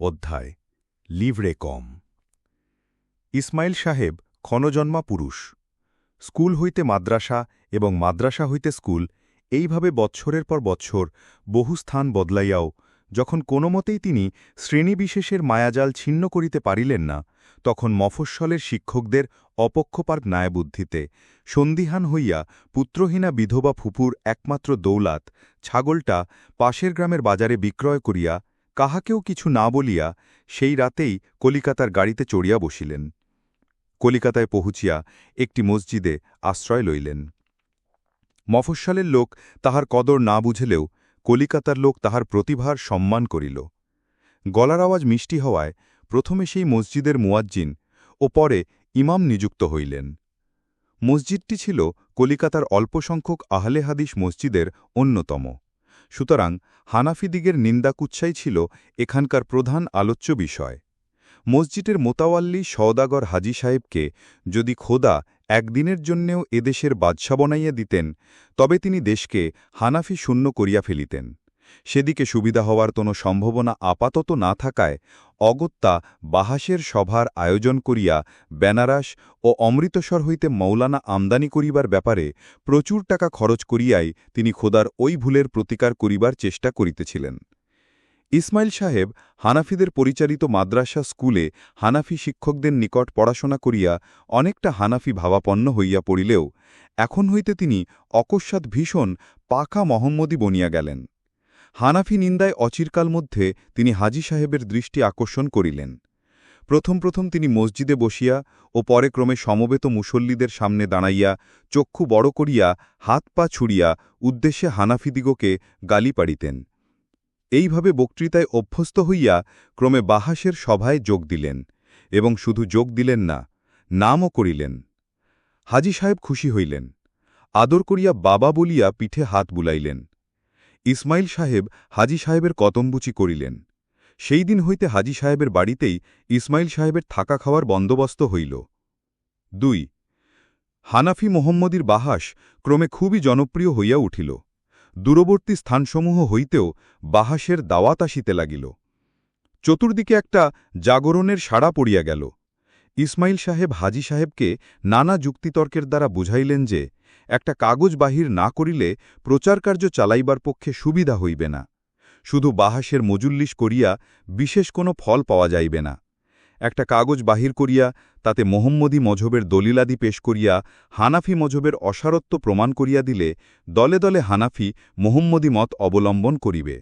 অধ্যায় লিভরে কম। ইসমাইল সাহেব ক্ষণজন্মা পুরুষ। স্কুল হইতে মাদ্রাসা এবং মাদ্রাসা হইতে স্কুল এইভাবে বৎসরের পর বৎসর বহু স্থান বদলাইয়াও যখন কোনো মতেই তিনি শ্রেণীবিশেষের মায়াজাল ছিন্ন করিতে পারিলেন না, তখন মফস্বলের শিক্ষকদের অপক্ষপার ন্যায়বুদ্ধিতে সন্দিহান হইয়া পুত্রহীনা বিধবা ফুপুর একমাত্র দৌলাত ছাগলটা পাশের গ্রামের বাজারে বিক্রয় করিয়া কাহাকেও কিছু না বলিয়া সেই রাতেই কলিকাতার গাড়িতে চড়িয়া বসিলেন। কলিকাতায় পৌঁছিয়া একটি মসজিদে আশ্রয় লইলেন। মফস্বলের লোক তাহার কদর না বুঝেলেও কলিকাতার লোক তাহার প্রতিভার সম্মান করিল। গলার আওয়াজ মিষ্টি হওয়ায় প্রথমে সেই মসজিদের মুয়াজ্জিন ও পরে ইমাম নিযুক্ত হইলেন। মসজিদটি ছিল কলিকাতার অল্পসংখ্যক আহলে হাদিস মসজিদের অন্যতম। সুতরাং হানাফিদিগের নিন্দাকুচ্ছাই ছিল এখানকার প্রধান আলোচ্য বিষয়। মসজিদের মোতাওয়াল্লি সওদাগর হাজি সাহেবকে যদি খোদা একদিনের জন্যেও এদেশের বাদশা বনাইয়া দিতেন, তবে তিনি দেশকে হানাফি শূন্য করিয়া ফেলিতেন। সেদিকে সুবিধা হওয়ার কোনো সম্ভাবনা আপাতত না থাকায় অগত্যা বাহাসের সভার আয়োজন করিয়া বেনারস ও অমৃতসর হইতে মৌলানা আমদানি করিবার ব্যাপারে প্রচুর টাকা খরচ করিয়াই তিনি খোদার ওই ভুলের প্রতিকার করিবার চেষ্টা করিতেছিলেন। ইসমাইল সাহেব হানাফিদের পরিচালিত মাদ্রাসা স্কুলে হানাফি শিক্ষকদের নিকট পড়াশোনা করিয়া অনেকটা হানাফি ভাবাপন্ন হইয়া পড়িলেও এখন হইতে তিনি অকস্মাৎ ভীষণ পাকা মহম্মদী বনিয়া গেলেন। হানাফি নিন্দায় অচিরকাল মধ্যে তিনি হাজি সাহেবের দৃষ্টি আকর্ষণ করিলেন। প্রথম প্রথম তিনি মসজিদে বসিয়া ও পরে ক্রমে সমবেত মুসল্লিদের সামনে দাঁড়াইয়া চক্ষু বড় করিয়া হাত পা ছুড়িয়া উদ্দেশ্যে হানাফিদিগকে গালি পাড়িতেন। এইভাবে বক্তৃতায় অভ্যস্ত হইয়া ক্রমে বাহাসের সভায় যোগ দিলেন এবং শুধু যোগ দিলেন না, নামও করিলেন। হাজি সাহেব খুশি হইলেন। আদর করিয়া বাবা বলিয়া পিঠে হাত বুলাইলেন। ইসমাইল সাহেব হাজি সাহেবের কতম্বুচি করিলেন। সেই দিন হইতে হাজি সাহেবের বাড়িতেই ইসমাইল সাহেবের থাকা খাওয়ার বন্দোবস্ত হইল। দুই, হানাফি মোহাম্মদীর বাহাস ক্রমে খুবই জনপ্রিয় হইয়া উঠিল। দূরবর্তী স্থানসমূহ হইতেও বাহাসের দাওয়াত আসিতে লাগিল। চতুর্দিকে একটা জাগরণের সাড়া পড়িয়া গেল। ইসমাইল সাহেব হাজি সাহেবকে নানা যুক্তিতর্কের দ্বারা বুঝাইলেন যে একটা কাগজ বাহির না করিলে প্রচারকার্য চালাইবার পক্ষে সুবিধা হইবে না। শুধু বাহাসের মজুল্লিশ করিয়া বিশেষ কোনো ফল পাওয়া যাইবে না। একটা কাগজ বাহির করিয়া তাতে মোহাম্মদী মজহবের দলিলাদি পেশ করিয়া হানাফি মজহবের অসারত্ব প্রমাণ করিয়া দিলে দলে দলে হানাফি মোহাম্মদী মত অবলম্বন করিবে।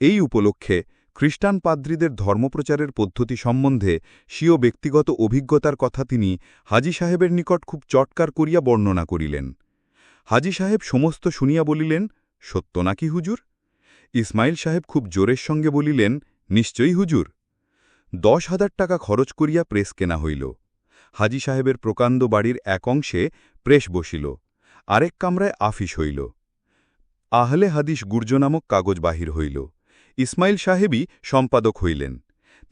এই উপলক্ষে খ্রিস্টান পাদ্রীদের ধর্মপ্রচারের পদ্ধতি সম্বন্ধে স্বীয় ব্যক্তিগত অভিজ্ঞতার কথা তিনি হাজি সাহেবের নিকট খুব চটকার করিয়া বর্ণনা করিলেন। হাজি সাহেব সমস্ত শুনিয়া বলিলেন, সত্য নাকি হুজুর? ইসমাইল সাহেব খুব জোরের সঙ্গে বলিলেন, নিশ্চয়ই হুজুর। দশ হাজার টাকা খরচ করিয়া প্রেস কেনা হইল। হাজি সাহেবের প্রকাণ্ড বাড়ির এক অংশে প্রেস বসিল, আরেক কামরায় আফিস হইল। আহলে হাদিস গুর্জ নামক কাগজ বাহির হইল। ইসমাইল সাহেবই সম্পাদক হইলেন।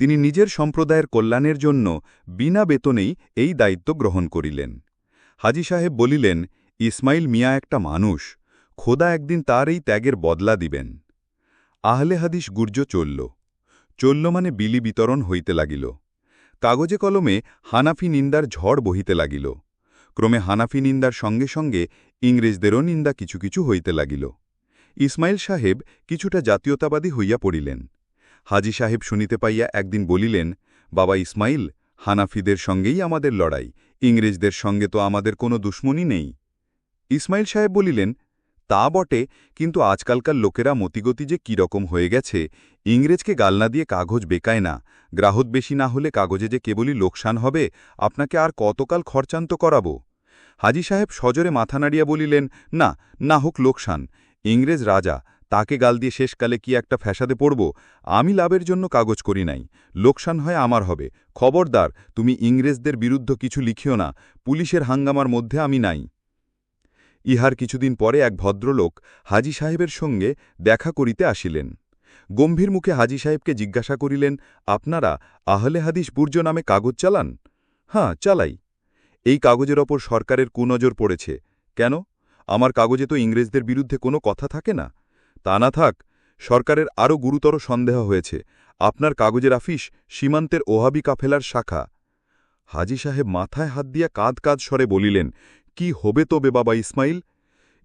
তিনি নিজের সম্প্রদায়ের কল্যাণের জন্য বিনা বেতনেই এই দায়িত্ব গ্রহণ করিলেন। হাজি সাহেব বলিলেন ইসমাইল মিয়া একটা মানুষ, খোদা একদিন তার এই ত্যাগের বদলা দিবেন। আহলে হাদিস গুর্জ চলল। চলল মানে বিলি বিতরণ হইতে লাগিল। কাগজে কলমে হানাফি নিন্দার ঝড় বহিতে লাগিল। ক্রমে হানাফি নিন্দার সঙ্গে সঙ্গে ইংরেজদেরও নিন্দা কিছু কিছু হইতে লাগিল। ইসমাইল সাহেব কিছুটা জাতীয়তাবাদী হইয়া পড়িলেন। হাজি সাহেব শুনিতে পাইয়া একদিন বলিলেন, বাবা ইসমাইল, হানাফিদের সঙ্গেই আমাদের লড়াই, ইংরেজদের সঙ্গে তো আমাদের কোনো দুশ্মনী নেই। ইসমাইল সাহেব বলিলেন, তা বটে, কিন্তু আজকালকার লোকেরা মতিগতি যে কীরকম হয়ে গেছে, ইংরেজকে গালনা দিয়ে কাগজ বেকায় না। গ্রাহক বেশি না হলে কাগজে যে কেবলই লোকসান হবে, আপনাকে আর কতকাল খরচান্ত করাব? হাজি সাহেব সজরে মাথা নাড়িয়া বলিলেন, না না হোক লোকসান। ইংরেজ রাজা, তাকে গাল দিয়ে শেষকালে কি একটা ফ্যাসাদে পড়ব? আমি লাভের জন্য কাগজ করি নাই। লোকসান হয় আমার হবে। খবরদার, তুমি ইংরেজদের বিরুদ্ধ কিছু লিখিও না। পুলিশের হাঙ্গামার মধ্যে আমি নাই। ইহার কিছুদিন পরে এক ভদ্রলোক হাজি সাহেবের সঙ্গে দেখা করিতে আসিলেন। গম্ভীর মুখে হাজি সাহেবকে জিজ্ঞাসা করিলেন, আপনারা আহলে হাদিস বুর্জ নামে কাগজ চালান? হ্যাঁ চালাই। এই কাগজের ওপর সরকারের কুনজর পড়েছে। কেন? আমার কাগজে তো ইংরেজদের বিরুদ্ধে কোনো কথা থাকে না। তা না থাক, সরকারের আরও গুরুতর সন্দেহ হয়েছে। আপনার কাগজের আফিস সীমান্তের ওহাবি কাফেলার শাখা। হাজি সাহেব মাথায় হাত দিয়া কাঁদ কাঁদ স্বরে বলিলেন কি হবে তবে, বাবা ইসমাইল?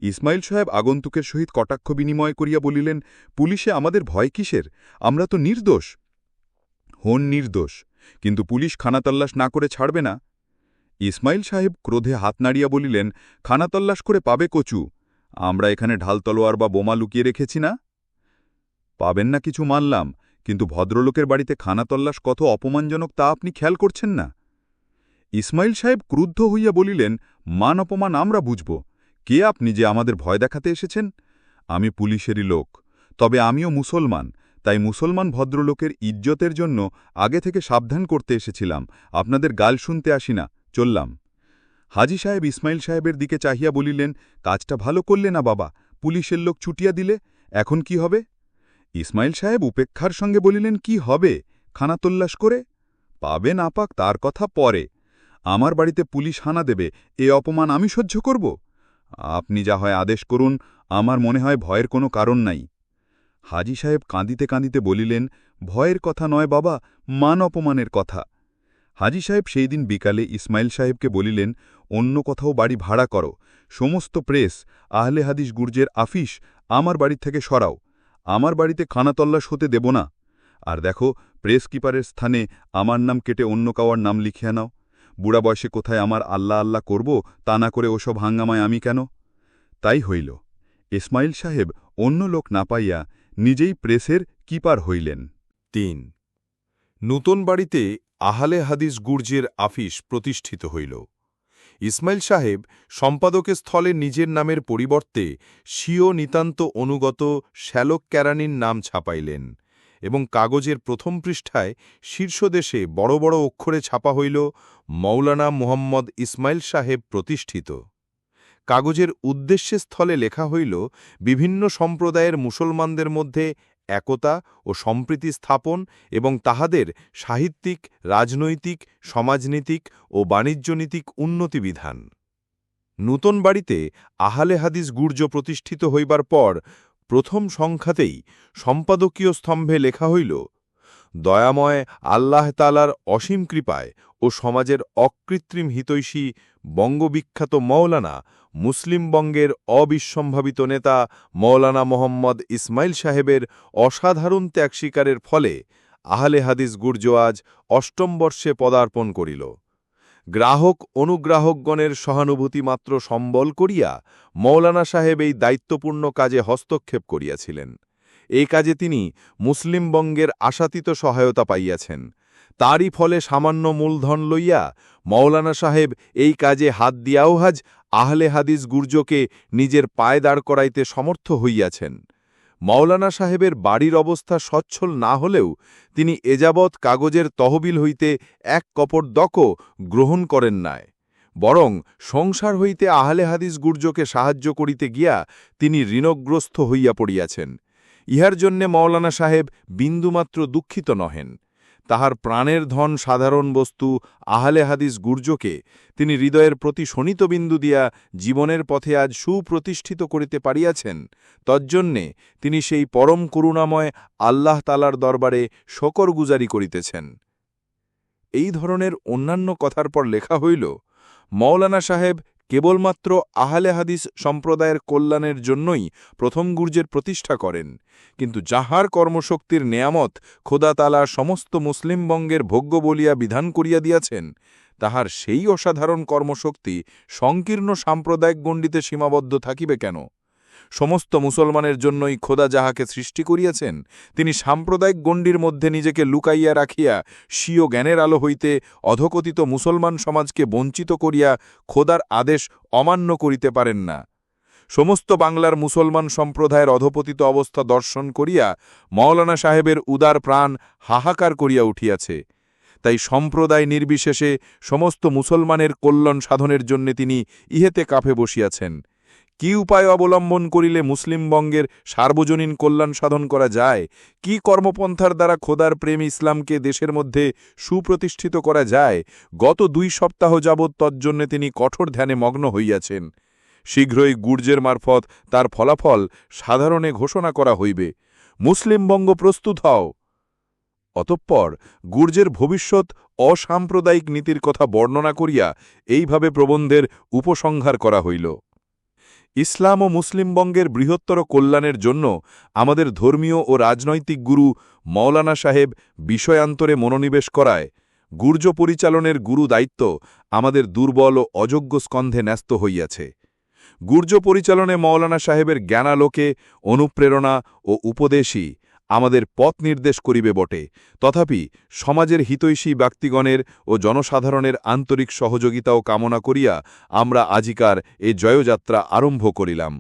ইসমাইল সাহেব আগন্তুকের সহিত কটাক্ষ বিনিময় করিয়া বলিলেন, পুলিশে আমাদের ভয় কিসের? আমরা তো নির্দোষ। হন নির্দোষ, কিন্তু পুলিশ খানাতল্লাশ না করে ছাড়বে না। ইসমাইল সাহেব ক্রোধে হাত নাড়িয়া বলিলেন, খানাতল্লাশ করে পাবে কচু? আমরা এখানে ঢাল তলোয়ার বা বোমা লুকিয়ে রেখেছি না? পাবেন না কিছু মানলাম, কিন্তু ভদ্রলোকের বাড়িতে খানাতল্লাশ কত অপমানজনক তা আপনি খেয়াল করছেন না। ইসমাইল সাহেব ক্রুদ্ধ হইয়া বলিলেন মান অপমান আমরা বুঝব। কে আপনি যে আমাদের ভয় দেখাতে এসেছেন? আমি পুলিশেরই লোক। তবে আমিও মুসলমান, তাই মুসলমান ভদ্রলোকের ইজ্জতের জন্য আগে থেকে সাবধান করতে এসেছিলাম। আপনাদের গাল শুনতে আসি না, চললাম। হাজি সাহেব ইসমাইল সাহেবের দিকে চাহিয়া বলিলেন, কাজটা ভালো করলে না বাবা, পুলিশের লোক ছুটিয়া দিলে, এখন কি হবে? ইসমাইল সাহেব উপেক্ষার সঙ্গে বলিলেন, কি হবে? খানাতল্লাশ করে? পাবে না পাক তার কথা পরে। আমার বাড়িতে পুলিশ হানা দেবে, এ অপমান আমি সহ্য করব? আপনি যা হয় আদেশ করুন, আমার মনে হয় ভয়ের কোনো কারণ নাই। হাজি সাহেব কাঁদিতে কাঁদিতে বলিলেন, ভয়ের কথা নয় বাবা, মান অপমানের কথা। হাজি সাহেব সেই দিন বিকালে ইসমাইল সাহেবকে বলিলেন, অন্য কোথাও বাড়ি ভাড়া করো, সমস্ত প্রেস, আহলে হাদিস গুর্জের আফিস, আমার বাড়ি থেকে সরাও, আমার বাড়িতে খানাতল্লাশ হতে দেব না। আর দেখো প্রেস কিপারের স্থানে আমার নাম কেটে অন্য কাওয়ার নাম লিখিয়া নাও। বুড়া বয়সে কোথায় আমার আল্লাহ আল্লাহ করব, তা না করে ওসব হাঙ্গামায় আমি কেন? তাই হইল। ইসমাইল সাহেব অন্য লোক না পাইয়া নিজেই প্রেসের কিপার হইলেন। তিন। নূতন বাড়িতে আহালে হাদিস গুর্জের আফিস প্রতিষ্ঠিত হইল। ইসমাইল সাহেব সম্পাদকের স্থলে নিজের নামের পরিবর্তে স্বীয় নিতান্ত অনুগত শ্যালক ক্যারানির নাম ছাপাইলেন। এবং কাগজের প্রথম পৃষ্ঠায় শীর্ষদেশে বড় বড় অক্ষরে ছাপা হইল মৌলানা মুহম্মদ ইসমাইল সাহেব প্রতিষ্ঠিত। কাগজের উদ্দেশ্যে স্থলে লেখা হইল বিভিন্ন সম্প্রদায়ের মুসলমানদের মধ্যে একতা ও সম্প্রীতি স্থাপন এবং তাহাদের সাহিত্যিক, রাজনৈতিক, সমাজনীতিক ও বাণিজ্যনীতিক উন্নতিবিধান। নূতন বাড়িতে আহালে হাদিস গুর্জ প্রতিষ্ঠিত হইবার পর প্রথম সংখ্যাতেই সম্পাদকীয় স্তম্ভে লেখা হইল, দয়াময় আল্লাহ তালার অসীম কৃপায় ও সমাজের অকৃত্রিম হিতৈষী বঙ্গবিখ্যাত মৌলানা মুসলিম বঙ্গের অবিসম্ভাবিত নেতা মৌলানা মোহাম্মদ ইসমাইল সাহেবের অসাধারণ ত্যাগ স্বীকারের ফলে আহলে হাদিস গুর্জোয়াজ অষ্টম বর্ষে পদার্পণ করিল। গ্রাহক অনুগ্রাহকগণের সহানুভূতি মাত্র সম্বল করিয়া মৌলানা সাহেব এই দায়িত্বপূর্ণ কাজে হস্তক্ষেপ করিয়াছিলেন। এই কাজে তিনি মুসলিমবঙ্গের আশাতীত সহায়তা পাইয়াছেন। তারই ফলে সামান্য মূলধন লইয়া মৌলানা সাহেব এই কাজে হাত দিয়াও হাজ আহলে হাদিস গুর্জকে নিজের পায়ে দাঁড় করাইতে সমর্থ হইয়াছেন। মৌলানা সাহেবের বাড়ির অবস্থা সচ্ছল না হলেও তিনি এযাবৎ কাগজের তহবিল হইতে এক কপট দক গ্রহণ করেন নাই, বরং সংসার হইতে আহলে হাদিস গুর্জকে সাহায্য করিতে গিয়া তিনি ঋণগ্রস্ত হইয়া পড়িয়াছেন। ইহার জন্যে মাওলানা সাহেব বিন্দুমাত্র দুঃখিত নহেন। তাহার প্রাণের ধন সাধারণ বস্তু আহলে হাদিস গুর্জকে তিনি হৃদয়ের প্রতি শনিতবিন্দু দিয়া জীবনের পথে আজ সুপ্রতিষ্ঠিত করিতে পারিয়াছেন। তজ্জন্যে তিনি সেই পরম করুণাময় আল্লাহ তালার দরবারে শকরগুজারি করিতেছেন। এই ধরনের অন্যান্য কথার পর লেখা হইল মৌলানা সাহেব কেবলমাত্র আহলে হাদিস সম্প্রদায়ের কল্যাণের জন্যই প্রথম গুর্জের প্রতিষ্ঠা করেন। কিন্তু যাহার কর্মশক্তির নেয়ামত খোদাতালা সমস্ত মুসলিমবঙ্গের ভোগ্য বলিয়া বিধান করিয়া দিয়াছেন, তাহার সেই অসাধারণ কর্মশক্তি সংকীর্ণ সাম্প্রদায়িক গণ্ডিতে সীমাবদ্ধ থাকিবে কেন? সমস্ত মুসলমানের জন্যই খোদা যাহাকে সৃষ্টি করিয়াছেন, তিনি সাম্প্রদায়িক গণ্ডির মধ্যে নিজেকে লুকাইয়া রাখিয়া স্বীয় জ্ঞানের আলো হইতে অধকথিত মুসলমান সমাজকে বঞ্চিত করিয়া খোদার আদেশ অমান্য করিতে পারেন না। সমস্ত বাংলার মুসলমান সম্প্রদায়ের অধপতিত অবস্থা দর্শন করিয়া মৌলানা সাহেবের উদার প্রাণ হাহাকার করিয়া উঠিয়াছে। তাই সম্প্রদায় নির্বিশেষে সমস্ত মুসলমানের কল্যাণ সাধনের জন্য তিনি ইহেতে কাফে বসিয়াছেন। কি উপায় অবলম্বন করিলে মুসলিমবঙ্গের সার্বজনীন কল্যাণ সাধন করা যায়? কি কর্মপন্থার দ্বারা খোদার প্রেম ইসলামকে দেশের মধ্যে সুপ্রতিষ্ঠিত করা যায়? গত দুই সপ্তাহ যাবৎ তজ্জন্যে তিনি কঠোর ধ্যানে মগ্ন হইয়াছেন। শীঘ্রই গুর্জের মারফত তার ফলাফল সাধারণে ঘোষণা করা হইবে। মুসলিমবঙ্গ প্রস্তুত হও। অতঃপর গুর্জের ভবিষ্যৎ অসাম্প্রদায়িক নীতির কথা বর্ণনা করিয়া এইভাবে প্রবন্ধের উপসংহার করা হইল। ইসলাম ও মুসলিমবঙ্গের বৃহত্তর কল্যাণের জন্য আমাদের ধর্মীয় ও রাজনৈতিক গুরু মৌলানা সাহেব বিষয়ান্তরে মনোনিবেশ করায়। গুর্জ পরিচালনের গুরু দায়িত্ব আমাদের দুর্বল ও অযোগ্য স্কন্ধে ন্যস্ত হইয়াছে। গুর্জ পরিচালনে মৌলানা সাহেবের জ্ঞানালোকে অনুপ্রেরণা ও উপদেশই আমাদের পথ নির্দেশ করিবে বটে। তথাপি সমাজের হিতৈষী ব্যক্তিগণের ও জনসাধারণের আন্তরিক সহযোগিতাও কামনা করিয়া আমরা আজিকার এ জয়যাত্রা আরম্ভ করিলাম।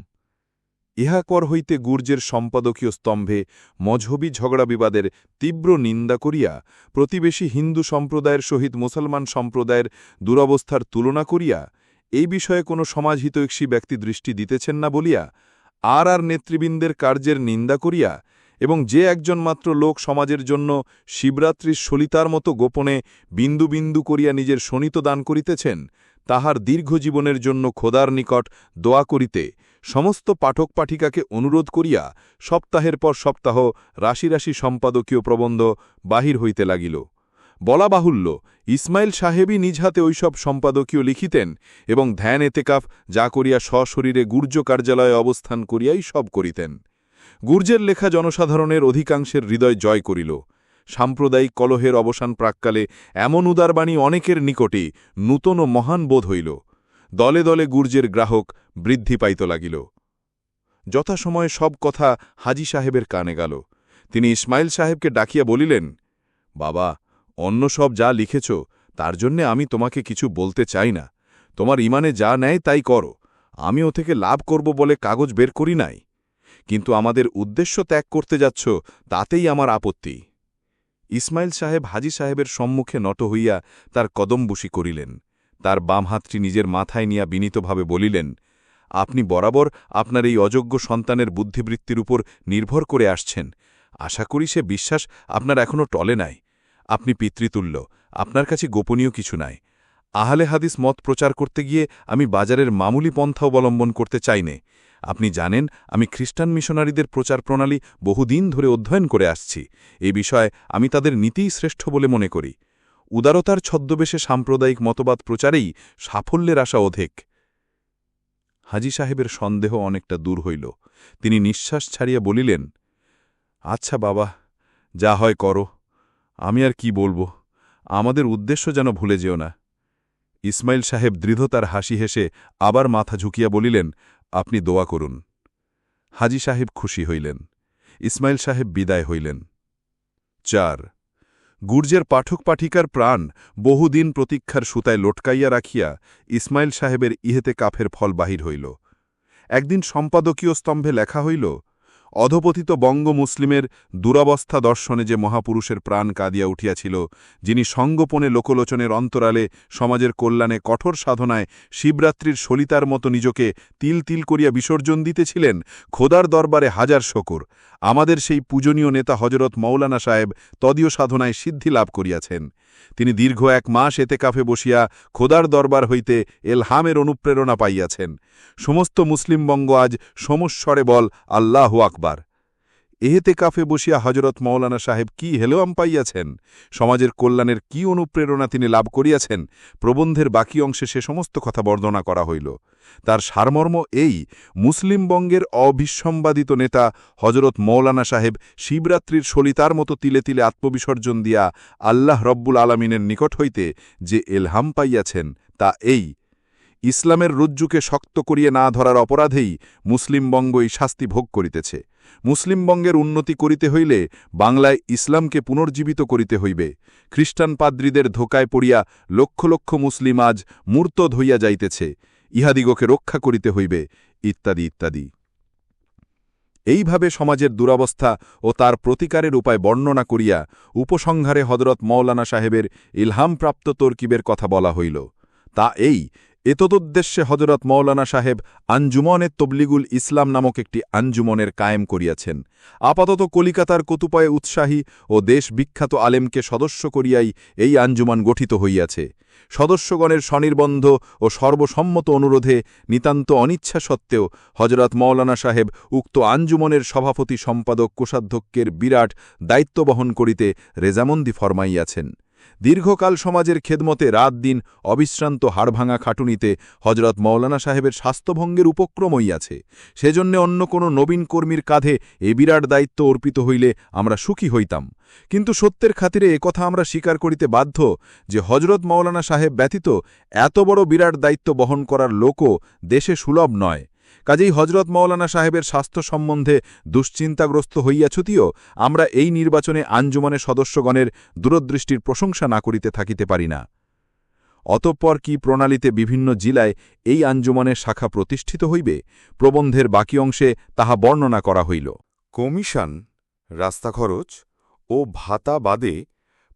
ইহাকর হইতে গুর্জের সম্পাদকীয় স্তম্ভে মজহবি ঝগড়া বিবাদের তীব্র নিন্দা করিয়া প্রতিবেশী হিন্দু সম্প্রদায়ের সহিত মুসলমান সম্প্রদায়ের দুরবস্থার তুলনা করিয়া এই বিষয়ে কোনো সমাজহিতৈষী ব্যক্তি দৃষ্টি দিতেছেন না বলিয়া আর আর নেতৃবৃন্দের কার্যের নিন্দা করিয়া এবং যে একজন মাত্র লোক সমাজের জন্য শিবরাত্রির সলিতার মতো গোপনে বিন্দু বিন্দু করিয়া নিজের শনিত দান করিতেছেন, তাহার দীর্ঘ জীবনের জন্য খোদার নিকট দোয়া করিতে সমস্ত পাঠক পাঠিকাকে অনুরোধ করিয়া সপ্তাহের পর সপ্তাহ রাশি রাশি সম্পাদকীয় প্রবন্ধ বাহির হইতে লাগিল। বলা বাহুল্য, ইসমাইল সাহেবই নিজ হাতে ঐসব সম্পাদকীয় লিখিতেন এবং ধ্যান এতেকাফ যা করিয়া সশরীরে গুর্জ কার্যালয়ে অবস্থান করিয়াই সব করিতেন। গুর্জের লেখা জনসাধারণের অধিকাংশের হৃদয় জয় করিল। সাম্প্রদায়িক কলহের অবসান প্রাক্কালে এমন উদারবাণী অনেকের নিকটে নূতন ও মহান বোধ হইল। দলে দলে গুর্জের গ্রাহক বৃদ্ধি পাইত লাগিল। যথাসময়ে সব কথা হাজি সাহেবের কানে গেল। তিনি ইসমাইল সাহেবকে ডাকিয়া বলিলেন, বাবা, অন্য সব যা লিখেছ, তার জন্যে আমি তোমাকে কিছু বলতে চাই না। তোমার ইমানে যা নেয় তাই করো। আমি ও থেকে লাভ করব বলে কাগজ বের করি নাই। কিন্তু আমাদের উদ্দেশ্য ত্যাগ করতে যাচ্ছ, তাতেই আমার আপত্তি। ইসমাইল সাহেব হাজি সাহেবের সম্মুখে নত হইয়া তার কদমবুসি করিলেন। তার বাম হাতটি নিজের মাথায় নিয়া বিনীতভাবে বলিলেন, আপনি বরাবর আপনার এই অযোগ্য সন্তানের বুদ্ধিবৃত্তির উপর নির্ভর করে আসছেন। আশা করি সে বিশ্বাস আপনার এখনও টলে নাই। আপনি পিতৃতুল্য, আপনার কাছে গোপনীয় কিছু নাই। আহলে হাদিস মত প্রচার করতে গিয়ে আমি বাজারের মামুলি পন্থা অবলম্বন করতে চাইনে আপনি জানেন, আমি খ্রিস্টান মিশনারিদের প্রচার প্রণালী বহুদিন ধরে অধ্যয়ন করে আসছি। এ বিষয়ে আমি তাদের নীতিই শ্রেষ্ঠ বলে মনে করি। উদারতার ছদ্মবেশে সাম্প্রদায়িক মতবাদ প্রচারেই সাফল্যের আশা অধিক। হাজি সাহেবের সন্দেহ অনেকটা দূর হইল। তিনি নিঃশ্বাস ছাড়িয়া বলিলেন আচ্ছা বাবা, যা হয় করো। আমি আর কি বলব? আমাদের উদ্দেশ্য যেন ভুলে যেও না। ইসমাইল সাহেব দৃঢ়তার হাসি হেসে আবার মাথা ঝুঁকিয়া বলিলেন আপনি দোয়া করুন। হাজি সাহেব খুশি হইলেন। ইসমাইল সাহেব বিদায় হইলেন। চার। গুর্জের পাঠক পাঠিকার প্রাণ বহুদিন প্রতীক্ষার সুতায় লটকাইয়া রাখিয়া ইসমাইল সাহেবের ইহেতে কাফের ফল বাহির হইল। একদিন সম্পাদকীয় স্তম্ভে লেখা হইল অধপতিত বঙ্গ মুসলিমের দুরবস্থা দর্শনে যে মহাপুরুষের প্রাণ কাঁদিয়া উঠিয়াছিল, যিনি সঙ্গোপনে লোকলোচনের অন্তরালে সমাজের কল্যাণে কঠোর সাধনায় শিবরাত্রির সলিতার মতো নিজকে তিল তিল করিয়া বিসর্জন দিতেছিলেন, খোদার দরবারে হাজার শকর। আমাদের সেই পূজনীয় নেতা হজরত মৌলানা সাহেব তদীয় সাধনায় সিদ্ধি লাভ করিয়াছেন। তিনি দীর্ঘ এক মাস এতে কাফে বসিয়া খোদার দরবার হইতে এলহামের অনুপ্রেরণা পাইয়াছেন। সমস্ত মুসলিমবঙ্গ আজ সমস্বরে বল আল্লাহ আকবার। এহেতে কাফে বসিয়া হজরত মৌলানা সাহেব কি হেলোয়াম পাইয়াছেন? সমাজের কল্যাণের কি অনুপ্রেরণা তিনি লাভ করিয়াছেন? প্রবন্ধের বাকি অংশে সে সমস্ত কথা বর্ণনা করা হইল। তার সারমর্ম এই মুসলিমবঙ্গের অবিসম্বাদিত নেতা হজরত মৌলানা সাহেব শিবরাত্রির সলিতার মতো তিলে তিলে আত্মবিসর্জন দিয়া আল্লাহ রব্বুল আলমিনের নিকট হইতে যে এলহাম পাইয়াছেন, তা এই। ইসলামের রজ্জুকে শক্ত করিয়ে না ধরার অপরাধেই মুসলিমবঙ্গই শাস্তি ভোগ করিতেছে। মুসলিমবঙ্গের উন্নতি করিতে হইলে বাংলায় ইসলামকে পুনর্জীবিত করিতে হইবে। খ্রিস্টান পাদ্রীদের ধোকায় পড়িয়া লক্ষ লক্ষ মুসলিম আজ মূর্তদ হইয়া যাইতেছে। ইহাদিগকে রক্ষা করিতে হইবে, ইত্যাদি ইত্যাদি। এইভাবে সমাজের দুরবস্থা ও তার প্রতিকারের উপায় বর্ণনা করিয়া উপসংহারে হজরত মৌলানা সাহেবের ইলহামপ্রাপ্ত তর্কিবের কথা বলা হইল। তা এই এতদুদ্দেশ্যে হজরত মৌলানা সাহেব আঞ্জুমনে তবলিগুল ইসলাম নামক একটি আঞ্জুমনের কায়েম করিয়াছেন। আপাতত কলিকাতার কতুপয়ে উৎসাহী ও দেশ বিখ্যাত আলেমকে সদস্য করিয়াই এই আঞ্জুমান গঠিত হইয়াছে। সদস্যগণের স্বনির্বন্ধ ও সর্বসম্মত অনুরোধে নিতান্ত অনিচ্ছা সত্ত্বেও হজরত মৌলানা সাহেব উক্ত আঞ্জুমনের সভাপতি সম্পাদক কোষাধ্যক্ষের বিরাট দায়িত্ব বহন করিতে রেজামন্দি ফরমাইয়াছেন। দীর্ঘকাল সমাজের খেদমতে রাত দিন অবিশ্রান্ত হাড়ভাঙা খাটুনিতে হজরত মৌলানা সাহেবের স্বাস্থ্যভঙ্গের উপক্রম হইয়াছে সেজন্যে অন্য কোনো নবীন কর্মীর কাঁধে এ বিরাট দায়িত্ব অর্পিত হইলে আমরা সুখী হইতাম। কিন্তু সত্যের খাতিরে একথা আমরা স্বীকার করিতে বাধ্য যে হজরত মৌলানা সাহেব ব্যতীত এত বড় বিরাট দায়িত্ব বহন করার লোকও দেশে সুলভ নয়। কাজেই হজরত মৌলানা সাহেবের স্বাস্থ্য সম্বন্ধে দুশ্চিন্তাগ্রস্ত হইয়াছতিও আমরা এই নির্বাচনে আঞ্জুমানের সদস্যগণের দূরদৃষ্টির প্রশংসা না করিতে থাকিতে পারি না। অতঃপর কি প্রণালীতে বিভিন্ন জেলায় এই আঞ্জুমানের শাখা প্রতিষ্ঠিত হইবে, প্রবন্ধের বাকি অংশে তাহা বর্ণনা করা হইল। কমিশন, রাস্তা খরচ ও ভাতা বাদে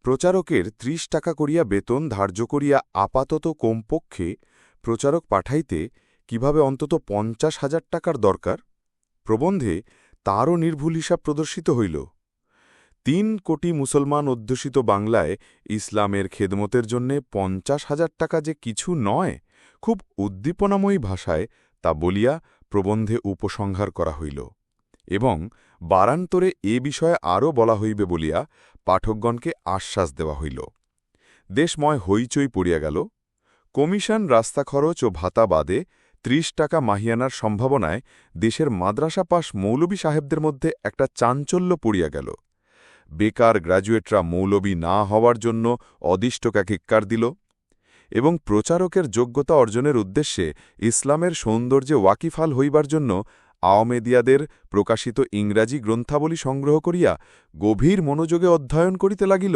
প্রচারকের ত্রিশ টাকা করিয়া বেতন ধার্য করিয়া আপাতত কমপক্ষে প্রচারক পাঠাইতে কীভাবে অন্তত পঞ্চাশ হাজার টাকার দরকার? প্রবন্ধে তারও নির্ভুল হিসাব প্রদর্শিত হইল। তিন কোটি মুসলমান অধ্যুষিত বাংলায় ইসলামের খেদমতের জন্যে পঞ্চাশ হাজার টাকা যে কিছু নয়, খুব উদ্দীপনাময়ী ভাষায় তা বলিয়া প্রবন্ধে উপসংহার করা হইল এবং বারান্তরে এ বিষয়ে আরও বলা হইবে বলিয়া পাঠকগণকে আশ্বাস দেওয়া হইল। দেশময় হইচই পড়িয়া গেল। কমিশন রাস্তা খরচ ও ভাতা বাদে ত্রিশ টাকা মাহিয়ানার সম্ভাবনায় দেশের মাদ্রাসা পাশ মৌলবী সাহেবদের মধ্যে একটা চাঞ্চল্য পড়িয়া গেল। বেকার গ্র্যাজুয়েটরা মৌলবী না হওয়ার জন্য অদিষ্টকা ধিক্কার দিল এবং প্রচারকের যোগ্যতা অর্জনের উদ্দেশ্যে ইসলামের সৌন্দর্যে ওয়াকিফাল হইবার জন্য আওমেদিয়াদের প্রকাশিত ইংরাজি গ্রন্থাবলী সংগ্রহ করিয়া গভীর মনোযোগে অধ্যয়ন করিতে লাগিল।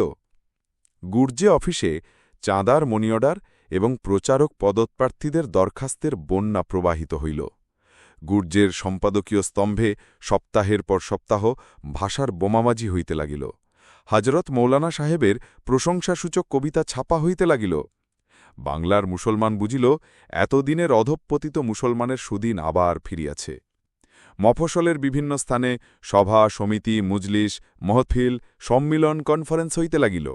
গুর্জে অফিসে চাঁদার মনিয়ডার এবং প্রচারক পদপ্রার্থীদের দরখাস্তের বন্যা প্রবাহিত হইল। গুর্জের সম্পাদকীয় স্তম্ভে সপ্তাহের পর সপ্তাহ ভাষার বোমাবাজি হইতে লাগিল। হজরত মৌলানা সাহেবের প্রশংসাসূচক কবিতা ছাপা হইতে লাগিল। বাংলার মুসলমান বুঝিল, এতদিনের অধঃপতিত মুসলমানের সুদিন আবার ফিরিয়াছে। মফসলের বিভিন্ন স্থানে সভা, সমিতি, মুজলিস, মহফিল, সম্মিলন, কনফারেন্স হইতে লাগিল।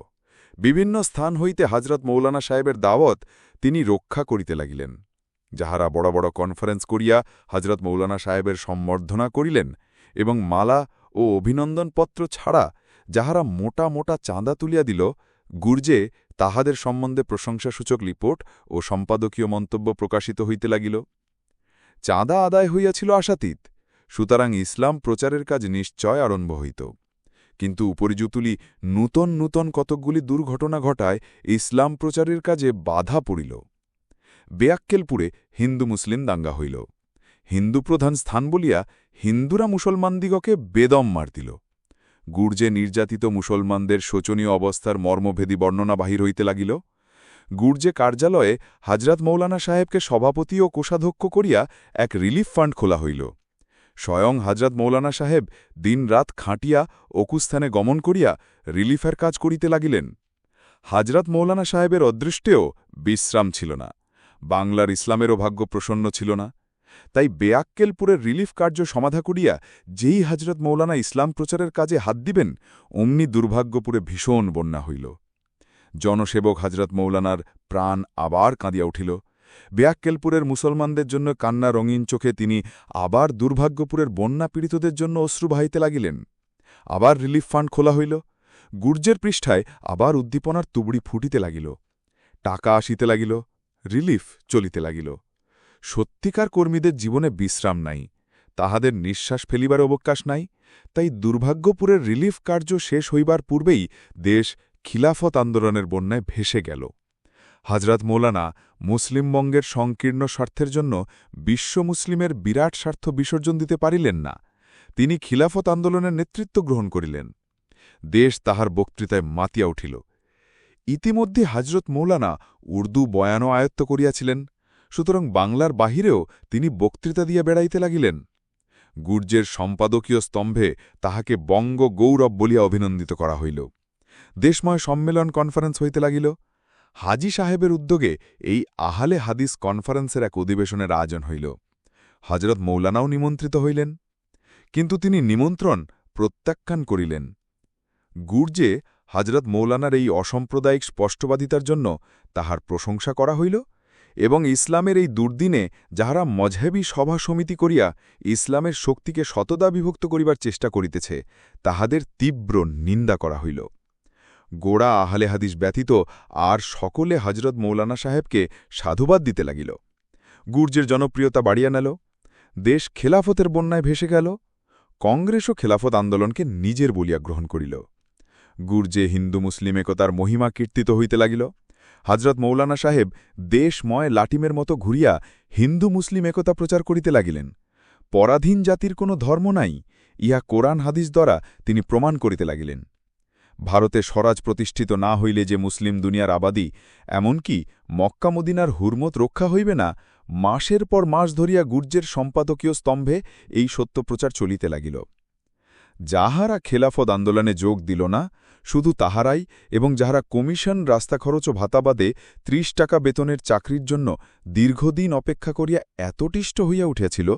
বিভিন্ন স্থান হইতে হাজরত মৌলানা সাহেবের দাওয়াত তিনি রক্ষা করিতে লাগিলেন। যাহারা বড় বড় কনফারেন্স করিয়া হজরত মৌলানা সাহেবের সম্বর্ধনা করিলেন এবং মালা ও অভিনন্দনপত্র ছাড়া যাহারা মোটা মোটা চাঁদা তুলিয়া দিল, গুর্জে তাহাদের সম্বন্ধে প্রশংসাসূচক লিপোর্ট ও সম্পাদকীয় মন্তব্য প্রকাশিত হইতে লাগিল। চাঁদা আদায় হইয়াছিল আশাতীত, সুতরাং ইসলাম প্রচারের কাজ নিশ্চয় আরম্ভ হইত। কিন্তু উপরিজুতুলি নূতন নূতন কতকগুলি দুর্ঘটনা ঘটায়, ইসলাম প্রচারের কাজে বাধা পড়িল। বেয়াক্কেলপুরে হিন্দু মুসলিম দাঙ্গা হইল। হিন্দু প্রধান স্থান বলিয়া হিন্দুরা মুসলমানদিগকে বেদম মার দিল গুর্জে নির্যাতিত মুসলমানদের শোচনীয় অবস্থার মর্মভেদী বর্ণনা বাহির হইতে লাগিল। গুর্জে কার্যালয়ে হাজরাত মৌলানা সাহেবকে সভাপতি ও কোষাধ্যক্ষ করিয়া এক রিলিফ ফান্ড খোলা হইল। স্বয়ং হাজরত মৌলানা সাহেব দিনরাত খাঁটিয়া, অকুস্থানে গমন করিয়া রিলিফের কাজ করিতে লাগিলেন। হাজরত মৌলানা সাহেবের অদৃষ্টেও বিশ্রাম ছিল না। বাংলার ইসলামেরও ভাগ্য প্রসন্ন ছিল না। তাই বেয়াক্কেলপুরের রিলিফ কার্য সমাধা করিয়া যেই হাজরত মৌলানা ইসলাম প্রচারের কাজে হাত দিবেন, অমনি দুর্ভাগ্যপুরে ভীষণ বন্যা হইল। জনসেবক হাজরত মৌলানার প্রাণ আবার কাঁদিয়া উঠিল। বেয়াক্কেলপুরের মুসলমানদের জন্য কান্না রঙিন চোখে তিনি আবার দুর্ভাগ্যপুরের বন্যা পীড়িতদের জন্য অশ্রু বাহিতে লাগিলেন। আবার রিলিফ ফান্ড খোলা হইল। গুর্জের পৃষ্ঠায় আবার উদ্দীপনার তুবড়ি ফুটিতে লাগিল। টাকা আসিতে লাগিল, রিলিফ চলিতে লাগিল। সত্যিকার কর্মীদের জীবনে বিশ্রাম নাই। তাহাদের নিঃশ্বাস ফেলিবার অবকাশ নাই। তাই দুর্ভাগ্যপুরের রিলিফ কার্য শেষ হইবার পূর্বেই দেশ খিলাফত আন্দোলনের বন্যায় ভেসে গেল। হাজরাত মৌলানা মুসলিমবঙ্গের সংকীর্ণ স্বার্থের জন্য বিশ্ব মুসলিমের বিরাট স্বার্থ বিসর্জন দিতে পারিলেন না। তিনি খিলাফত আন্দোলনের নেতৃত্ব গ্রহণ করিলেন। দেশ তাহার বক্তৃতায় মাতিয়া উঠিল। ইতিমধ্যে হজরত মৌলানা উর্দু বয়ানও আয়ত্ত করিয়াছিলেন। সুতরাং বাংলার বাহিরেও তিনি বক্তৃতা দিয়া বেড়াইতে লাগিলেন। গুর্জের সম্পাদকীয় স্তম্ভে তাহাকে বঙ্গ গৌরব বলিয়া অভিনন্দিত করা হইল। দেশময় সম্মেলন কনফারেন্স হইতে লাগিল। হাজি সাহেবের উদ্যোগে এই আহালে হাদিস কনফারেন্সের এক অধিবেশনের আয়োজন হইল। হজরত মৌলানাও নিমন্ত্রিত হইলেন। কিন্তু তিনি নিমন্ত্রণ প্রত্যাখ্যান করিলেন। গুর্জে হজরত মৌলানার এই অসাম্প্রদায়িক স্পষ্টবাদিতার জন্য তাহার প্রশংসা করা হইল এবং ইসলামের এই দুর্দিনে যাহারা মজহেবী সভা সমিতি করিয়া ইসলামের শক্তিকে শতদা বিভক্ত করিবার চেষ্টা করিতেছে, তাহাদের তীব্র নিন্দা করা হইল। গোড়া আহলে হাদিস ব্যতীত আর সকলে হজরত মৌলানা সাহেবকে সাধুবাদ দিতে লাগিল। গুর্জের জনপ্রিয়তা বাড়িয়া নেল, দেশ খেলাফতের বন্যায় ভেসে গেল, কংগ্রেসও খেলাফত আন্দোলনকে নিজের বলিয়া গ্রহণ করিল। গুর্জে হিন্দু মুসলিম একতার মহিমা কীর্তিত হইতে লাগিল। হজরত মৌলানা সাহেব দেশময় লাটিমের মতো ঘুরিয়া হিন্দু মুসলিম একতা প্রচার করিতে লাগিলেন। পরাধীন জাতির কোনো ধর্ম নাই, ইহা কোরআন হাদিস দ্বারা তিনি প্রমাণ করিতে লাগিলেন। ভারতে স্বরাজ প্রতিষ্ঠিত না হইলে যে মুসলিম দুনিয়ার আবাদি, এমনকি মক্কা মদিনার হুরমত রক্ষা হইবে না, মাসের পর মাস ধরিয়া গুর্জের সম্পাদকীয় স্তম্ভে এই সত্য প্রচার চলিতে লাগিল। যাহারা খেলাফত আন্দোলনে যোগ দিল না, শুধু তাহারাই এবং যাহারা কমিশন রাস্তা খরচ ও ভাতাবাদে ত্রিশ টাকা বেতনের চাকরির জন্য দীর্ঘদিন অপেক্ষা করিয়া এতটিষ্ট হইয়া উঠিয়াছিল,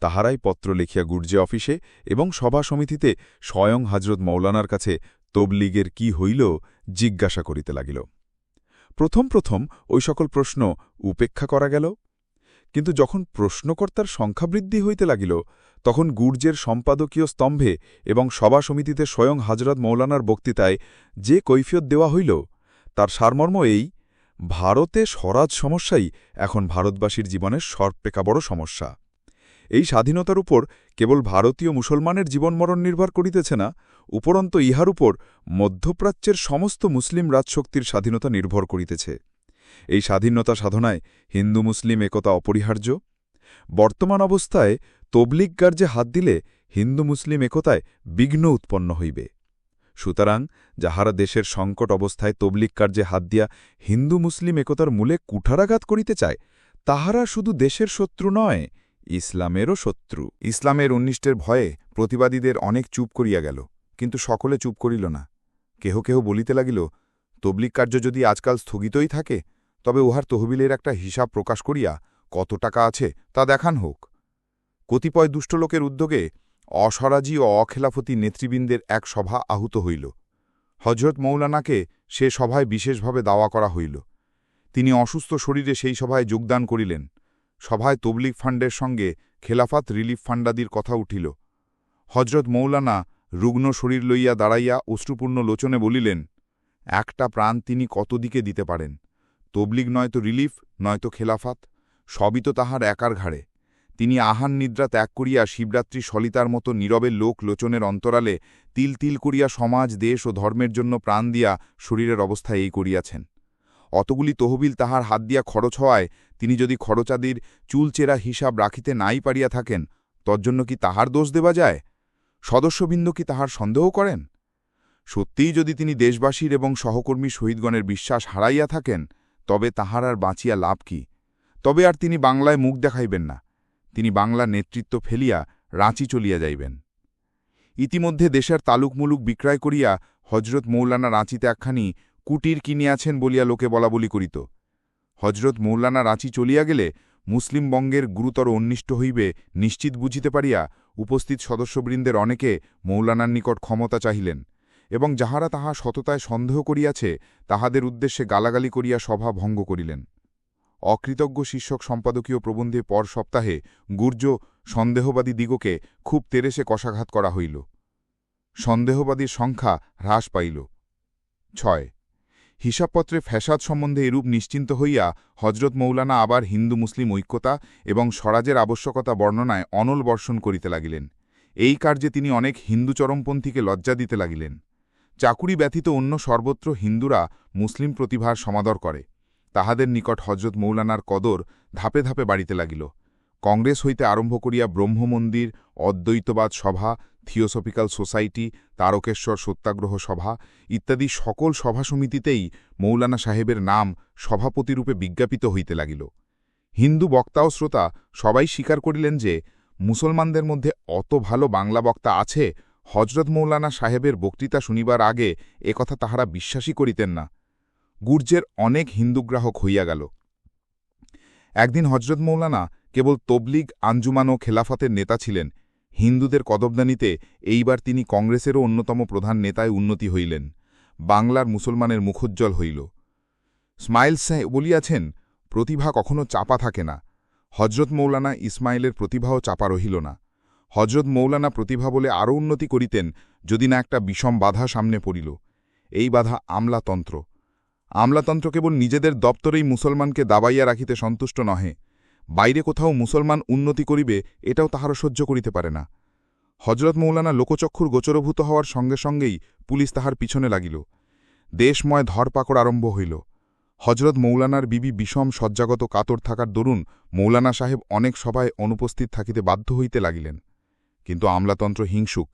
তাহারাই পত্র লিখিয়া গুর্জে অফিসে এবং সভা সমিতিতে স্বয়ং হাজরত মৌলানার কাছে তবলিগের কি হইল জিজ্ঞাসা করিতে লাগিল। প্রথম প্রথম ওই সকল প্রশ্ন উপেক্ষা করা গেল। কিন্তু যখন প্রশ্নকর্তার সংখ্যা বৃদ্ধি হইতে লাগিল, তখন গুর্জের সম্পাদকীয় স্তম্ভে এবং সভা সমিতিতে স্বয়ং হাজরত মৌলানার বক্তৃতায় যে কৈফিয়ত দেওয়া হইল, তার সারমর্ম এই, ভারতে স্বরাজ সমস্যাই এখন ভারতবাসীর জীবনের সর্পেকা বড় সমস্যা। এই স্বাধীনতার উপর কেবল ভারতীয় মুসলমানের জীবনমরণ নির্ভর করিতেছে না উপরন্ত ইহার উপর মধ্যপ্রাচ্যের সমস্ত মুসলিম রাজশক্তির স্বাধীনতা নির্ভর করিতেছে। এই স্বাধীনতা সাধনায় হিন্দু মুসলিম একতা অপরিহার্য। বর্তমান অবস্থায় তবলিগ কার্যে হাত দিলে হিন্দু মুসলিম একতায় বিঘ্ন উৎপন্ন হইবে। সুতরাং যাহারা দেশের সংকট অবস্থায় তবলিগ কার্যে হাত দিয়া হিন্দু মুসলিম একতার মূলে কুঠারাঘাত করিতে চায়, তাহারা শুধু দেশের শত্রু নয়, ইসলামেরও শত্রু। ইসলামের উন্নিষ্টের ভয়ে প্রতিবাদীদের অনেক চুপ করিয়া গেল। কিন্তু সকলে চুপ করিল না। কেহ কেহ বলিতে লাগিল তবলিক কার্য যদি আজকাল স্থগিতই থাকে, তবে উহার তহবিলের একটা হিসাব প্রকাশ করিয়া কত টাকা আছে তা দেখান হোক। কতিপয় দুষ্টলোকের উদ্যোগে অস্বরাজি ও অখেলাফতি নেতৃবৃন্দের এক সভা আহুত হইল। হজরত মৌলানাকে সে সভায় বিশেষভাবে দাওয়া করা হইল। তিনি অসুস্থ শরীরে সেই সভায় যোগদান করিলেন। সভায় তবলিক ফান্ডের সঙ্গে খেলাফাত রিলিফ ফান্ডাদির কথা উঠিল। হজরত মৌলানা রুগ্ন শরীর লইয়া দাঁড়াইয়া অশ্রুপূর্ণ লোচনে বলিলেন, একটা প্রাণ তিনি কত দিকে দিতে পারেন? তবলিগ নয়তো রিলিফ, নয়তো খেলাফাত, সবই তো তাহার একার ঘাড়ে। তিনি আহান নিদ্রা ত্যাগ করিয়া শিবরাত্রি সলিতার মতো নীরবের লোক লোচনের অন্তরালে তিল তিল করিয়া সমাজ, দেশ ও ধর্মের জন্য প্রাণ দিয়া শরীরের অবস্থা এই করিয়াছেন। অতগুলি তহবিল তাহার হাত দিয়া খরচ হওয়ায় তিনি যদি খরচাদির চুলচেরা হিসাব রাখিতে নাই পারিয়া থাকেন, তজ্জন্য কি তাহার দোষ দেওয়া যায়? সদস্যবৃন্দ কি তাহার সন্দেহ করেন? সত্যিই যদি তিনি দেশবাসীর এবং সহকর্মী শহীদগণের বিশ্বাস হারাইয়া থাকেন, তবে তাহার আর বাঁচিয়া লাভ কি? তবে আর তিনি বাংলায় মুখ দেখাইবেন না। তিনি বাংলা নেতৃত্ব ফেলিয়া রাঁচি চলিয়া যাইবেন। ইতিমধ্যে দেশের তালুকমুলুক বিক্রয় করিয়া হজরত মৌলানা রাঁচিতে একখানি কুটির কিনিয়াছেন বলিয়া লোকে বলাবলি করিত। হজরত মৌলানা রাঁচি চলিয়া গেলে মুসলিম বঙ্গের গুরুতর অন্নিষ্ট হইবে নিশ্চিত বুঝিতে পারিয়া উপস্থিত সদস্যবৃন্দের অনেকে মৌলানার নিকট ক্ষমতা চাহিলেন এবং যাহারা তাহা সততায় সন্দেহ করিয়াছে, তাহাদের উদ্দেশ্যে গালাগালি করিয়া সভা ভঙ্গ করিলেন। অকৃতজ্ঞ শীর্ষক সম্পাদকীয় প্রবন্ধে পর সপ্তাহে গুর্জ সন্দেহবাদী দিগকে খুব তেরেসে কষাঘাত করা হইল। সন্দেহবাদীর সংখ্যা হ্রাস পাইল। ছয় হিসাবপত্রে ফ্যাসাদ সম্বন্ধে এরূপ নিশ্চিন্ত হইয়া হজরত মৌলানা আবার হিন্দু মুসলিম ঐক্যতা এবং স্বরাজের আবশ্যকতা বর্ণনায় অনল বর্ষণ করিতে লাগিলেন। এই কার্যে তিনি অনেক হিন্দু চরমপন্থীকে লজ্জা দিতে লাগিলেন। চাকুরি ব্যতীত অন্য সর্বত্র হিন্দুরা মুসলিম প্রতিভার সমাদর করে। তাহাদের নিকট হজরত মৌলানার কদর ধাপে ধাপে বাড়িতে লাগিল। কংগ্রেস হইতে আরম্ভ করিয়া ব্রহ্মমন্দির, অদ্বৈতবাদ সভা থিওসফিক্যাল সোসাইটি, তারকেশ্বর সত্যাগ্রহ সভা ইত্যাদি সকল সভা সমিতিতেই মৌলানা সাহেবের নাম সভাপতিরূপে বিজ্ঞাপিত হইতে লাগিল। হিন্দু বক্তা ও শ্রোতা সবাই স্বীকার করিলেন যে, মুসলমানদের মধ্যে অত ভালো বাংলা বক্তা আছে হজরত মৌলানা সাহেবের বক্তৃতা শুনিবার আগে একথা তাহারা বিশ্বাসই করিতেন না। গুর্জের অনেক হিন্দু গ্রাহক হইয়া গেল। একদিন হজরত মৌলানা কেবল তবলিগ, আঞ্জুমান ও খেলাফতের নেতা ছিলেন হিন্দুদের কদবদানিতে এইবার তিনি কংগ্রেসেরও অন্যতম প্রধান নেতায় উন্নতি হইলেন। বাংলার মুসলমানের মুখোজ্জ্বল হইল। স্মাইল সাহেব বলিয়াছেন, প্রতিভা কখনো চাপা থাকে না। হজরত মৌলানা ইসমাইলের প্রতিভাও চাপা রহিল না। হজরত মৌলানা প্রতিভা বলে আরও উন্নতি করিতেন যদি না একটা বিষম বাধা সামনে পড়িল। এই বাধা আমলাতন্ত্র। আমলাতন্ত্র কেবল নিজেদের দপ্তরেই মুসলমানকে দাবাইয়া রাখিতে সন্তুষ্ট নহে বাইরে কোথাও মুসলমান উন্নতি করিবে, এটাও তাহারা সহ্য করিতে পারে না। হজরত মৌলানা লোকচক্ষুর গোচরভূত হওয়ার সঙ্গে সঙ্গেই পুলিশ তাহার পিছনে লাগিল। দেশময় ধরপাকড় আরম্ভ হইল। হজরত মৌলানার বিবি বিষম সজ্জাগত কাতর থাকার দরুন মৌলানা সাহেব অনেক সভায় অনুপস্থিত থাকিতে বাধ্য হইতে লাগিলেন। কিন্তু আমলাতন্ত্র হিংসুক।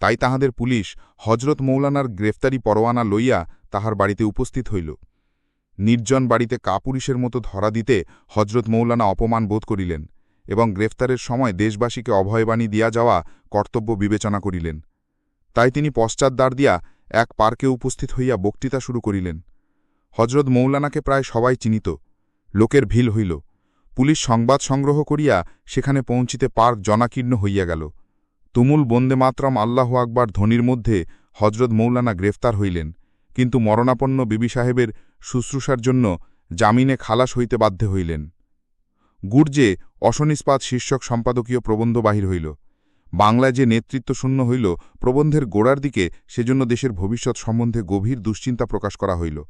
তাই তাহাদের পুলিশ হজরত মৌলানার গ্রেফতারি পরোয়ানা লইয়া তাহার বাড়িতে উপস্থিত হইল। নির্জন বাড়িতে কাপুরুষের মতো ধরা দিতে হজরত মৌলানা অপমান বোধ করিলেন এবং গ্রেফতারের সময় দেশবাসীকে অভয়বাণী দিয়া যাওয়া কর্তব্য বিবেচনা করিলেন। তাই তিনি পশ্চাৎদ্বার দিয়া এক পার্কে উপস্থিত হইয়া বক্তৃতা শুরু করিলেন। হজরত মৌলানাকে প্রায় সবাই চিনিত। লোকের ভিল হইল। পুলিশ সংবাদ সংগ্রহ করিয়া সেখানে পৌঁছিতে পার্ক জনাকীর্ণ হইয়া গেল। তুমুল বন্দে মাতরম আল্লাহ আকবার ধ্বনির মধ্যে হজরত মৌলানা গ্রেফতার হইলেন। কিন্তু মরণাপন্ন বিবি সাহেবের শুশ্রূষার জন্য জামিনে খালাস হইতে বাধ্য হইলেন। গুর্জে অশনিস্পাত শীর্ষক সম্পাদকীয় প্রবন্ধ বাহির হইল। বাংলায় যে নেতৃত্ব শূন্য হইল, প্রবন্ধের গোড়ার দিকে সেজন্য দেশের ভবিষ্যৎ সম্বন্ধে গভীর দুশ্চিন্তা প্রকাশ করা হইল।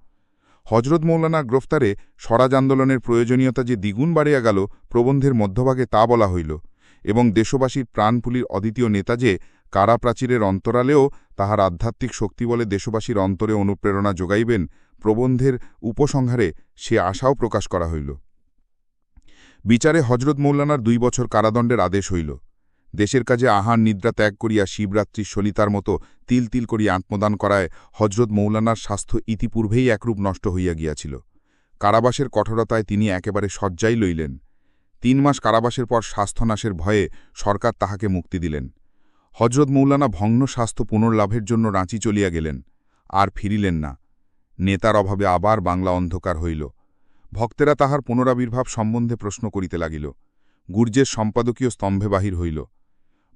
হজরত মৌলানা গ্রেফতারে স্বরাজ আন্দোলনের প্রয়োজনীয়তা যে দ্বিগুণ বাড়িয়া গেল, প্রবন্ধের মধ্যভাগে তা বলা হইল এবং দেশবাসীর প্রাণপুলির অদ্বিতীয় নেতা যে কারাপ্রাচীরের অন্তরালেও তাহার আধ্যাত্মিক শক্তি বলে দেশবাসীর অন্তরে অনুপ্রেরণা যোগাইবেন প্রবন্ধের উপসংহারে সে আশাও প্রকাশ করা হইল। বিচারে হজরত মৌলানার দুই বছর কারাদণ্ডের আদেশ হইল। দেশের কাজে আহার নিদ্রা ত্যাগ করিয়া শিবরাত্রির সলিতার মতো তিল তিল করিয়া আত্মদান করায় হজরত মৌলানার স্বাস্থ্য ইতিপূর্বেই একরূপ নষ্ট হইয়া গিয়াছিল। কারাবাসের কঠোরতায় তিনি একেবারে শয্যাই লইলেন। তিন মাস কারাবাসের পর স্বাস্থ্যনাশের ভয়ে সরকার তাহাকে মুক্তি দিলেন। হজরত মৌলানা ভগ্ন স্বাস্থ্য পুনর্লাভের জন্য রাঁচি চলিয়া গেলেন, আর ফিরিলেন না। নেতার অভাবে আবার বাংলা অন্ধকার হইল। ভক্তেরা তাহার পুনরাবির্ভাব সম্বন্ধে প্রশ্ন করিতে লাগিল। গুর্জের সম্পাদকীয় স্তম্ভে বাহির হইল।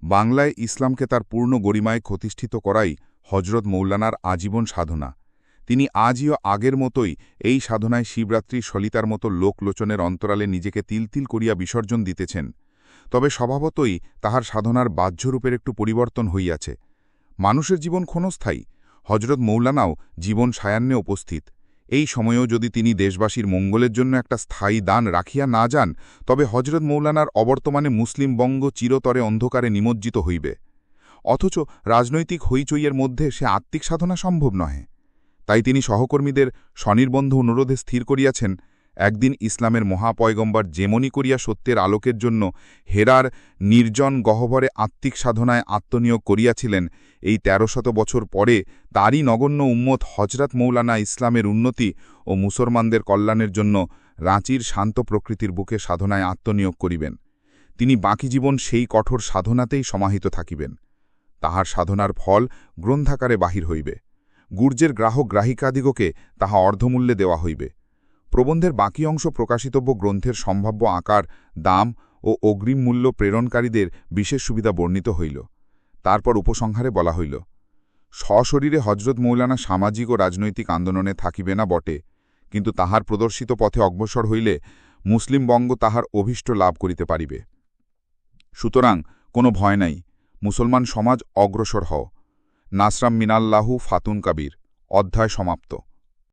বাংলায় ইসলামকে তার পূর্ণ গরিমায় প্রতিষ্ঠিত করাই হজরত মৌলানার আজীবন সাধনা। তিনি আজও আগের মতোই এই সাধনায় শিবরাত্রি, সলিতার মতো লোকলোচনের অন্তরালে নিজেকে তিলতিল করিয়া বিসর্জন দিতেছেন। তবে স্বভাবতই তাহার সাধনার বাহ্যরূপের একটু পরিবর্তন হইয়াছে। মানুষের জীবন ক্ষণস্থায়ী। হজরত মৌলানাও জীবন সায়ান্নে উপস্থিত। এই সময়েও যদি তিনি দেশবাসীর মঙ্গলের জন্য একটা স্থায়ী দান রাখিয়া না যান, তবে হজরত মৌলানার অবর্তমানে মুসলিম বঙ্গ চিরতরে অন্ধকারে নিমজ্জিত হইবে। অথচ রাজনৈতিক হইচইয়ের মধ্যে সে আত্মিক সাধনা সম্ভব নহে। তাই তিনি সহকর্মীদের স্বনির্বন্ধ অনুরোধে স্থির করিয়াছেন একদিন ইসলামের মহাপয়গম্বর যেমনি করিয়া সত্যের আলোকের জন্য হেরার নির্জন গহ্বরে আত্মিক সাধনায় আত্মনিয়োগ করিয়াছিলেন, এই তেরোশত বছর পরে তারই নগণ্য উম্মত হজরত মৌলানা ইসলামের উন্নতি ও মুসলমানদের কল্যাণের জন্য রাঁচির শান্ত প্রকৃতির বুকে সাধনায় আত্মনিয়োগ করিবেন। তিনি বাকি জীবন সেই কঠোর সাধনাতেই সমাহিত থাকিবেন। তাহার সাধনার ফল গ্রন্থাকারে বাহির হইবে। গুর্জের গ্রাহক গ্রাহিকাদিগকে তাহা অর্ধমূল্যে দেওয়া হইবে। প্রবন্ধের বাকি অংশ প্রকাশিতব্য গ্রন্থের সম্ভাব্য আকার, দাম ও অগ্রিম মূল্য প্রেরণকারীদের বিশেষ সুবিধা বর্ণিত হইল। তারপর উপসংহারে বলা হইল, সশরীরে হজরত মৌলানা সামাজিক ও রাজনৈতিক আন্দোলনে থাকিবে না বটে, কিন্তু তাহার প্রদর্শিত পথে অগ্রসর হইলে মুসলিম বঙ্গ তাহার অভীষ্ট লাভ করিতে পারিবে। সুতরাং কোনো ভয় নাই, মুসলমান সমাজ অগ্রসর হও। নাসরাম মিনাল্লাহু ফাতুন কাবির। অধ্যায় সমাপ্ত।